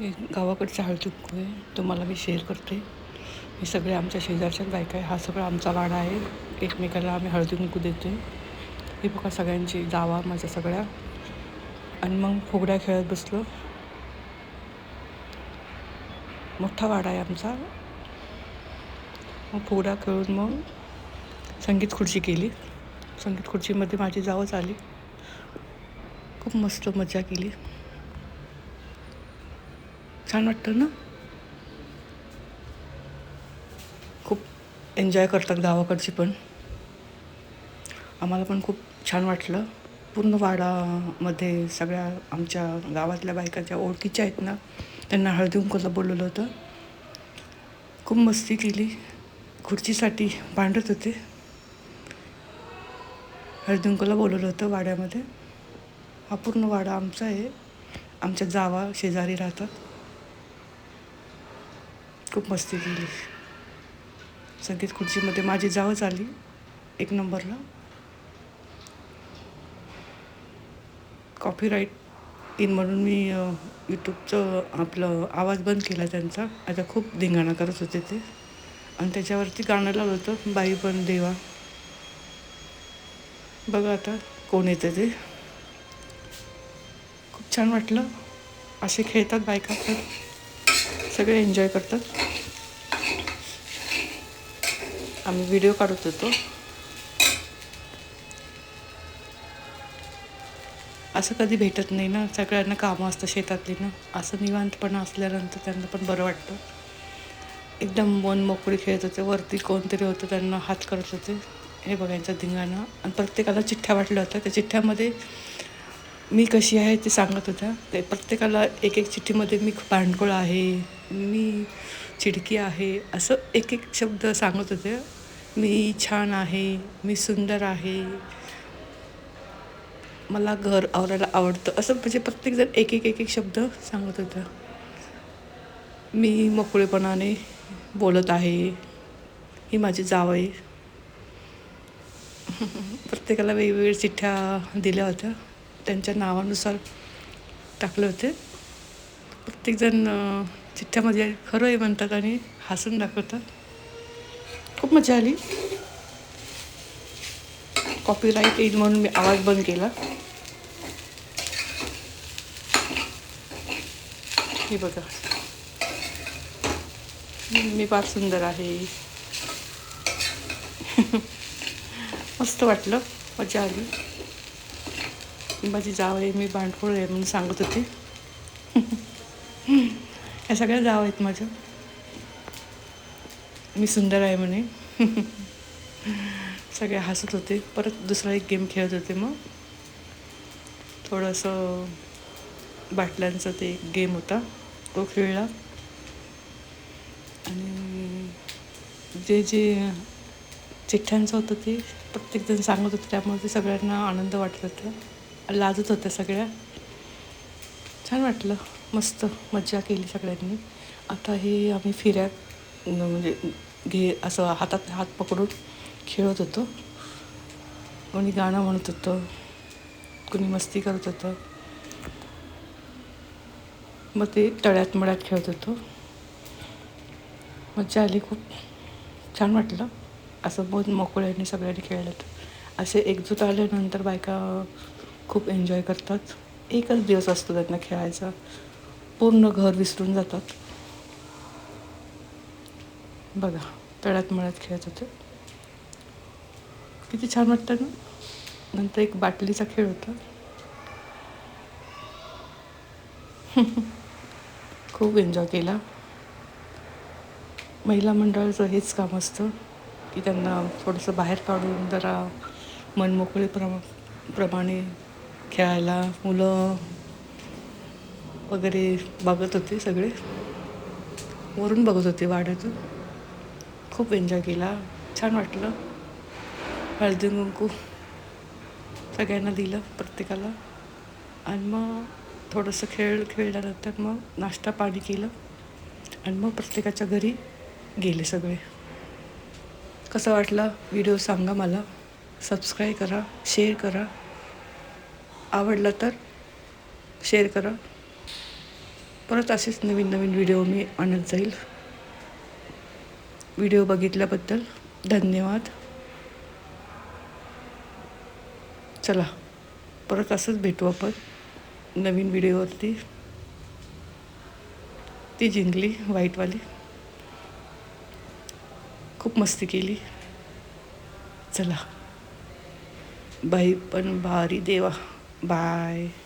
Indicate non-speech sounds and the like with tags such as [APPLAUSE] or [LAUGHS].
मी गावाकडचा हळद कुंकू आहे तुम्हाला मी शेअर करते. हे सगळे आमच्या शेजारच्याच बायका आहे हा सगळा आमचा वाडा आहे. एकमेकाला आम्ही हळदी कुंकू देतो हे बघा सगळ्यांची जावा माझ्या सगळ्या. आणि मग फुगड्या खेळत बसलो. मोठा वाडा आहे आमचा. मग फुगड्या खेळून मग संगीत खुर्ची केली. संगीत खुर्चीमध्ये माझी जावच आली खूप मस्त मजा केली. छान वाटतं ना? खूप एन्जॉय करतात गावाकडची पण. आम्हाला पण खूप छान वाटलं. पूर्ण वाडामध्ये सगळ्या आमच्या गावातल्या बायका ज्या ओळखीच्या आहेत ना त्यांना हळदी कुंकूला बोलवलं होतं. खूप मस्ती केली. खुर्चीसाठी भांडत होते. हळदी कुंकूला बोलवलं होतं वाड्यामध्ये. हा पूर्ण वाडा आमचा आहे. आमच्या जावा शेजारी राहतात. खूप मस्ती केली संगीत खुर्चीमध्ये माझी जावच आली एक नंबरला. कॉपीराईट इन म्हणून मी यूट्यूबचं आपलं आवाज बंद केला त्यांचा. आता खूप धिंगाणा करत होते ते. आणि त्याच्यावरती गाणं लावलं होतं बाई पण देवा. बघा आता कोण येतं ते. खूप छान वाटलं. असे खेळतात बायका तर सगळे एन्जॉय करतात. आम्ही व्हिडिओ काढत होतो. असं कधी भेटत नाही ना. सगळ्यांना कामं असतं शेतातली ना. असं निवांतपणा असल्यानंतर त्यांना पण बरं वाटतं. एकदम मन मोकळी खेळत होते. वरती कोणतरी होतं त्यांना हात करत होते. हे बघायचं धिंगाणं. आणि प्रत्येकाला चिठ्ठ्या वाटल्या होत्या. त्या चिठ्ठ्यामध्ये मी कशी आहे ते सांगत होत्या. ते प्रत्येकाला एक एक चिठ्ठीमध्ये मी भांडकोळ आहे मी चिडकी आहे असं एक एक शब्द सांगत होते मी छान आहे मी सुंदर आहे. मला घर आवरायला आवडतं असं म्हणजे प्रत्येकजण एक एक एक एक शब्द सांगत होतं मी मोकळेपणाने बोलत आहे ही माझी जाव आहे. [LAUGHS] प्रत्येकाला वेगवेगळ्या चिठ्ठ्या दिल्या होत्या. त्यांच्या नावानुसार टाकले होते. प्रत्येकजण चिठ्ठ्यामध्ये खरं आहे म्हणतात आणि हसून दाखवतात. खूप मजा आली. कॉपीराईट येईल म्हणून मी आवाज बंद केला. हे बघा. मी फार सुंदर आहे. [LAUGHS] मस्त वाटलं. मजा आली. माझी जाव आहे मी भांडखोळ आहे म्हणून सांगत होते. या सगळ्या जाव आहेत माझ्या. मी सुंदर आहे म्हणे. सगळे हसत होते. परत दुसरा एक गेम खेळत होते मग. थोडंसं बाटल्यांचा ते एक गेम होता. तो खेळला. आणि जे जे चिठ्ठ्यांचं होतं ते प्रत्येकजण सांगत होते. त्यामुळे ते सगळ्यांना आनंद वाटत होता. लाजत होत्या सगळ्या. छान वाटलं. मस्त मज्जा केली सगळ्यांनी. आता हे आम्ही फिऱ्या म्हणजे घे असं हातात हात पकडून खेळत होतो. कोणी गाणं म्हणत होतं कोणी मस्ती करत होतं. मग ते तळ्यात मळ्यात खेळत होतो. मज्जा आली खूप. छान वाटलं. असं बहुत मोकळ्याने सगळ्यांनी खेळलं तर. असे एकजूट आल्यानंतर बायका खूप एन्जॉय करतात. एकच दिवस असतो त्यांना खेळायचा. पूर्ण घर विसरून जातात. बघा तळ्यात मळ्यात खेळत होते. किती छान वाटतं ना? नंतर एक बाटलीचा खेळ होता. [LAUGHS] खूप एन्जॉय केला. महिला मंडळाचं हेच काम असतं की त्यांना थोडंसं बाहेर काढून जरा मनमोकळे प्रमा प्रमाणे खेळायला मुलं वगैरे बघत होते सगळे. वरून बघत होते वाड्यातून. खूप एन्जॉय केला. छान वाटलं. हळदी कुंकू सगळ्यांना दिलं प्रत्येकाला. आणि मग थोडंसं खेळ खेळल्यानंतर मग नाश्ता पाणी केलं. आणि मग प्रत्येकाच्या घरी गेले सगळे. कसं वाटला? व्हिडिओ सांगा मला. सबस्क्राईब करा शेअर करा. आवडला तर शेअर करा. परत असेच नवीन नवीन व्हिडिओ मी आणत जाईल. व्हिडिओ बघितल्याबद्दल धन्यवाद. चला परत असंच भेटू आपण नवीन व्हिडिओवरती ती जिंकली वाईटवाली. खूप मस्ती केली. चला. बाई पण भारी देवा. Bye.